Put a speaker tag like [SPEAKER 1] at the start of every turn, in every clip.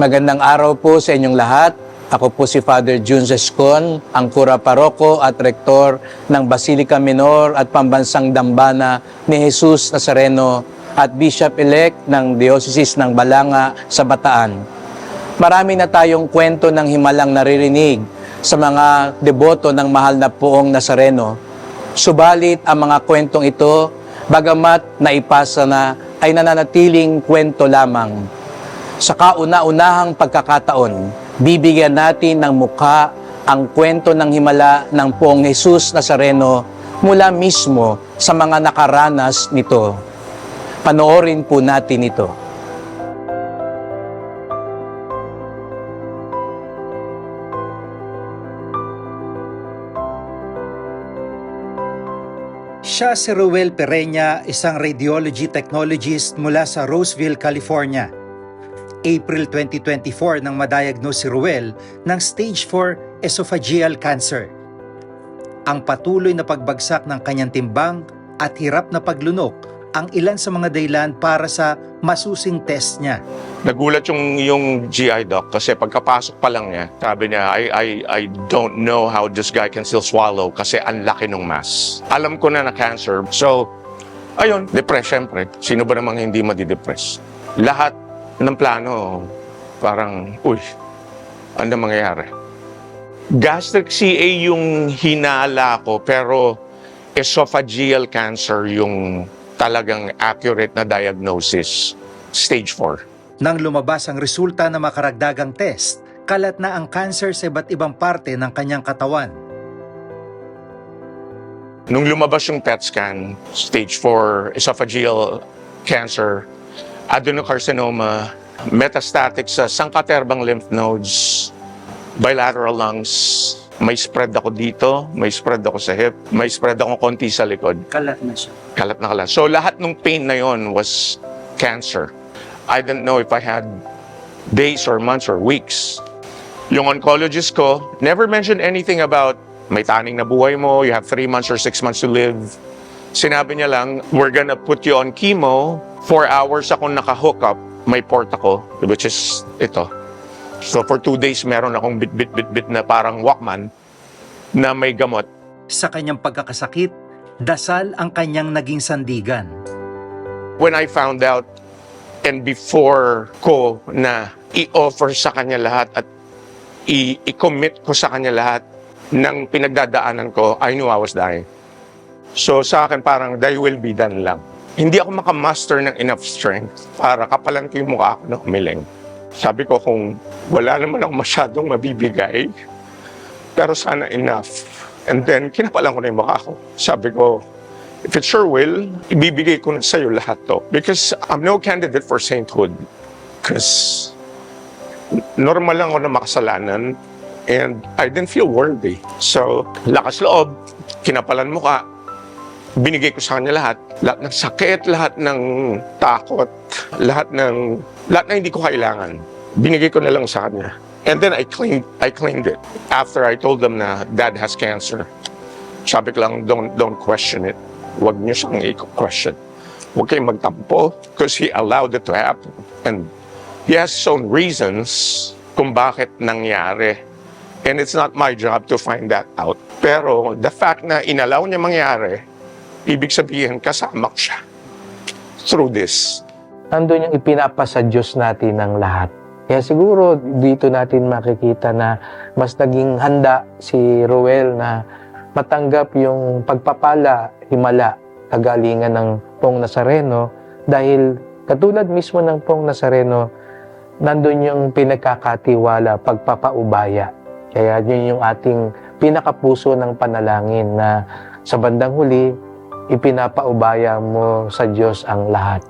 [SPEAKER 1] Magandang araw po sa inyong lahat. Ako po si Father Jun Zescon, ang Kura Paroko at Rektor ng Basilica Minor at Pambansang Dambana ni Jesus Nazareno at Bishop-elect ng Diocese ng Balanga sa Bataan. Marami na tayong kwento ng himalang naririnig sa mga deboto ng mahal na poong Nazareno. Subalit ang mga kwentong ito, bagamat naipasa na, ay nananatiling kwento lamang. Sa kauna-unahang pagkakataon, bibigyan natin ng mukha ang kwento ng himala ng poong Jesus Nazareno mula mismo sa mga nakaranas nito. Panoorin po natin ito.
[SPEAKER 2] Siya si Ruel Pereña, isang radiology technologist mula sa Roseville, California. April 2024 nang madiagnose si Ruel ng stage 4 esophageal cancer. Ang patuloy na pagbagsak ng kanyang timbang at hirap na paglunok ang ilan sa mga dahilan para sa masusing test niya.
[SPEAKER 3] Nagulat yung yung GI doc kasi pagkapasok pa lang niya, sabi niya, I, I, I don't know how this guy can still swallow kasi ang laki ng mass. Alam ko na na cancer. So, ayun, depressed syempre. Sino ba namang hindi madidepress? Lahat ng plano, parang, uy, ano mangyayari? Gastric CA yung hinala ko, pero esophageal cancer yung talagang accurate na diagnosis, stage 4.
[SPEAKER 2] Nang lumabas ang resulta ng makaragdagang test, kalat na ang cancer sa iba't ibang parte ng kanyang katawan.
[SPEAKER 3] Nung lumabas yung PET scan, stage 4 esophageal cancer, adenocarcinoma, metastatic sa sangkaterbang lymph nodes, bilateral lungs, may spread ako dito, may spread ako sa hip, may spread ako konti sa likod.
[SPEAKER 2] Kalat na siya.
[SPEAKER 3] Kalat na kalat. So lahat ng pain na yon was cancer. I didn't know if I had days or months or weeks. Yung oncologist ko never mentioned anything about may taning na buhay mo, you have three months or six months to live. Sinabi niya lang, we're gonna put you on chemo. Four hours akong naka-hook up. May port ako, which is ito. So for two days, meron akong bit-bit-bit-bit na parang Walkman na may gamot.
[SPEAKER 2] Sa kanyang pagkakasakit, dasal ang kanyang naging sandigan.
[SPEAKER 3] when I found out and before ko na i-offer sa kanya lahat at i-commit ko sa kanya lahat ng pinagdadaanan ko, I knew I was dying. So sa akin parang thy will be done lang. Hindi ako makamaster ng enough strength para kapalan ko yung mukha ko na umiling. Sabi ko kung wala naman ako masyadong mabibigay, pero sana enough. And then, kinapalan ko na yung mukha ko. Sabi ko, if it's your will, ibibigay ko na sa'yo lahat to. Because I'm no candidate for sainthood. Because normal lang ako na makasalanan and I didn't feel worthy. So, lakas loob, kinapalan mo ka, binigay ko sa kanya lahat. Lahat ng sakit, lahat ng takot, lahat ng, lahat na hindi ko kailangan. Binigay ko na lang sa kanya. And then I claimed, I claimed it. After I told them na dad has cancer, sabi ko lang, don't, don't question it. Huwag niyo siyang i-question. Huwag kayong magtampo because he allowed it to happen. And he has his own reasons kung bakit nangyari. And it's not my job to find that out. Pero the fact na inalaw niya mangyari, ibig sabihin kasama siya through this.
[SPEAKER 1] Nandun yung ipinapasa Diyos natin ng lahat. Kaya siguro dito natin makikita na mas naging handa si Ruel na matanggap yung pagpapala, himala, kagalingan ng Pong Nazareno dahil katulad mismo ng Pong Nazareno, nandun yung pinagkakatiwala, pagpapaubaya. Kaya yun yung ating pinakapuso ng panalangin na sa bandang huli, ipinapaubaya mo sa Diyos ang lahat.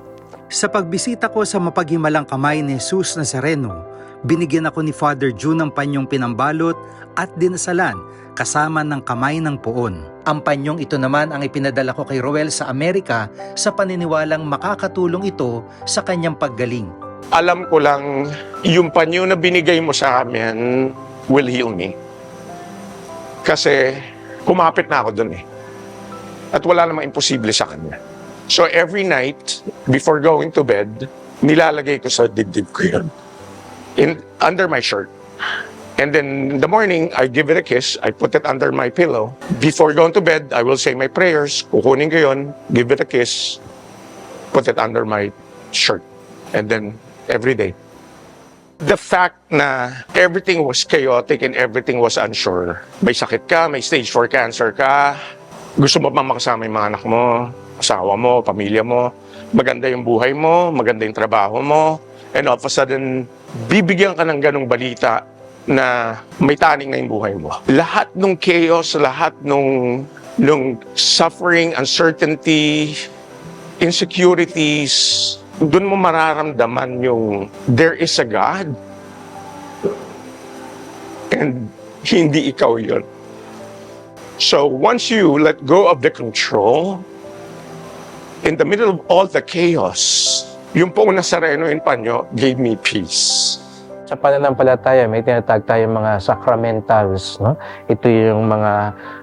[SPEAKER 2] Sa pagbisita ko sa mapaghimalang kamay ni Jesus Nazareno, binigyan ako ni Father June ng panyong pinambalot at dinasalan kasama ng kamay ng puon. Ang panyong ito naman ang ipinadala ko kay Roel sa Amerika sa paniniwalang makakatulong ito sa kanyang paggaling.
[SPEAKER 3] Alam ko lang, yung panyo na binigay mo sa amin will heal me. Kasi kumapit na ako dun eh. At wala namang imposible sa kanya. So every night, before going to bed, nilalagay ko sa dibdib ko yun. in under my shirt. And then in the morning, I give it a kiss. I put it under my pillow. Before going to bed, I will say my prayers. Kukunin ko yun, give it a kiss, put it under my shirt. And then every day. The fact na everything was chaotic and everything was unsure. May sakit ka, may stage 4 cancer ka, gusto mo pa makasama yung mga anak mo, asawa mo, pamilya mo, maganda yung buhay mo, maganda yung trabaho mo, and all of a sudden, bibigyan ka ng ganong balita na may taning na yung buhay mo. Lahat ng chaos, lahat ng nung suffering, uncertainty, insecurities, doon mo mararamdaman yung there is a God. And hindi ikaw yun. So once you let go of the control, in the middle of all the chaos, yung pong Nazareno in panyo gave me peace.
[SPEAKER 1] Sa pananampalataya, may tinatag tayong mga sacramentals, no? Ito yung mga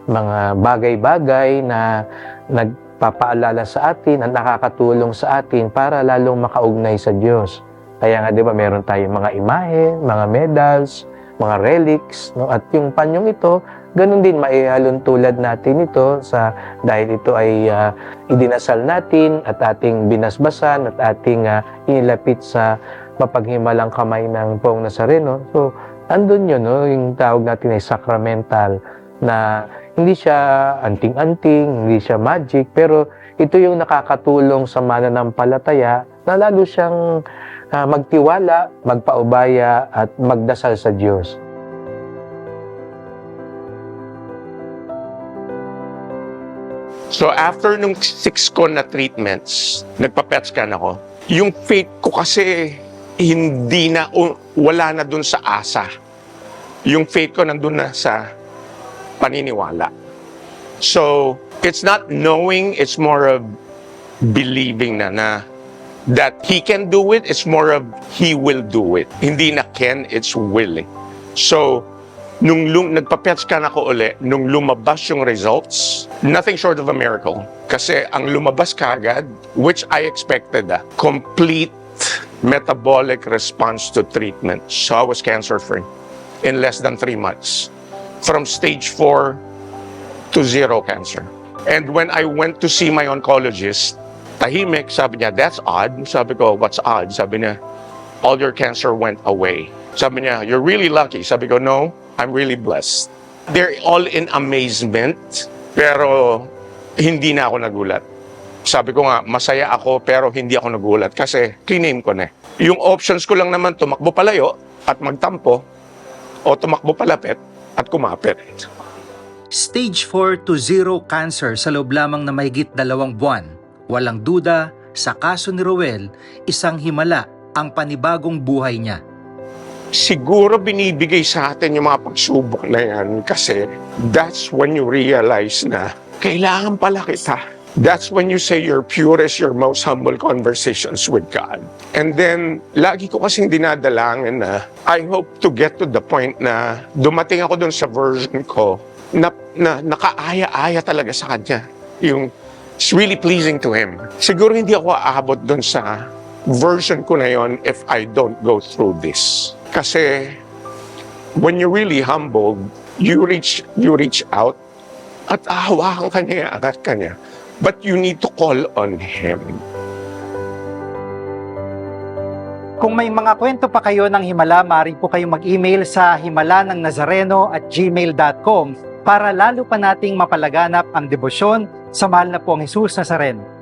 [SPEAKER 1] mga bagay-bagay na nagpapaalala sa atin at nakakatulong sa atin para lalong makaugnay sa Diyos. Kaya nga 'di ba, meron tayong mga imahe, mga medals, mga relics, no? At yung panyong ito, ganun din maihalon tulad natin ito sa dahil ito ay ah, idinasal natin at ating binasbasan at ating ah, inilapit sa mapaghimalang kamay ng Poong Nazareno. So, andun yun, no? yung tawag natin ay sacramental na hindi siya anting-anting, hindi siya magic, pero ito yung nakakatulong sa mananampalataya na lalo siyang ah, magtiwala, magpaubaya at magdasal sa Diyos.
[SPEAKER 3] So after nung six ko na treatments, nagpa-PET scan ako. Yung faith ko kasi hindi na, wala na dun sa asa. Yung faith ko nandun na sa paniniwala. So, it's not knowing, it's more of believing na na that he can do it, it's more of he will do it. Hindi na can, it's willing. So, nung lum- nagpa-PET scan ako uli, nung lumabas yung results, nothing short of a miracle. Kasi ang lumabas kagad, which I expected, ah, complete metabolic response to treatment. So I was cancer-free in less than three months. From stage 4 to zero cancer. And when I went to see my oncologist, tahimik, sabi niya, that's odd. Sabi ko, what's odd? Sabi niya, all your cancer went away. Sabi niya, you're really lucky. Sabi ko, no, I'm really blessed. They're all in amazement, pero hindi na ako nagulat. Sabi ko nga, masaya ako pero hindi ako nagulat kasi kiname ko na. eh. Yung options ko lang naman, tumakbo palayo at magtampo o tumakbo palapit at kumapit.
[SPEAKER 2] Stage 4 to 0 cancer sa loob lamang na mahigit dalawang buwan. Walang duda, sa kaso ni Roel, isang himala ang panibagong buhay niya.
[SPEAKER 3] Siguro binibigay sa atin yung mga pagsubok na yan kasi that's when you realize na kailangan pala kita. That's when you say your purest, your most humble conversations with God. And then, lagi ko kasing dinadalangin na I hope to get to the point na dumating ako dun sa version ko na, na nakaaya-aya talaga sa Kanya. Yung it's really pleasing to Him. Siguro hindi ako aabot dun sa version ko na yon if I don't go through this. Kasi when you're really humbled, you reach you reach out at ahawakan ka niya, akat ka niya. But you need to call on Him.
[SPEAKER 2] Kung may mga kwento pa kayo ng Himala, maaari po kayong mag-email sa himala ng Nazareno at gmail.com para lalo pa nating mapalaganap ang debosyon sa mahal na pong Jesus Nazareno.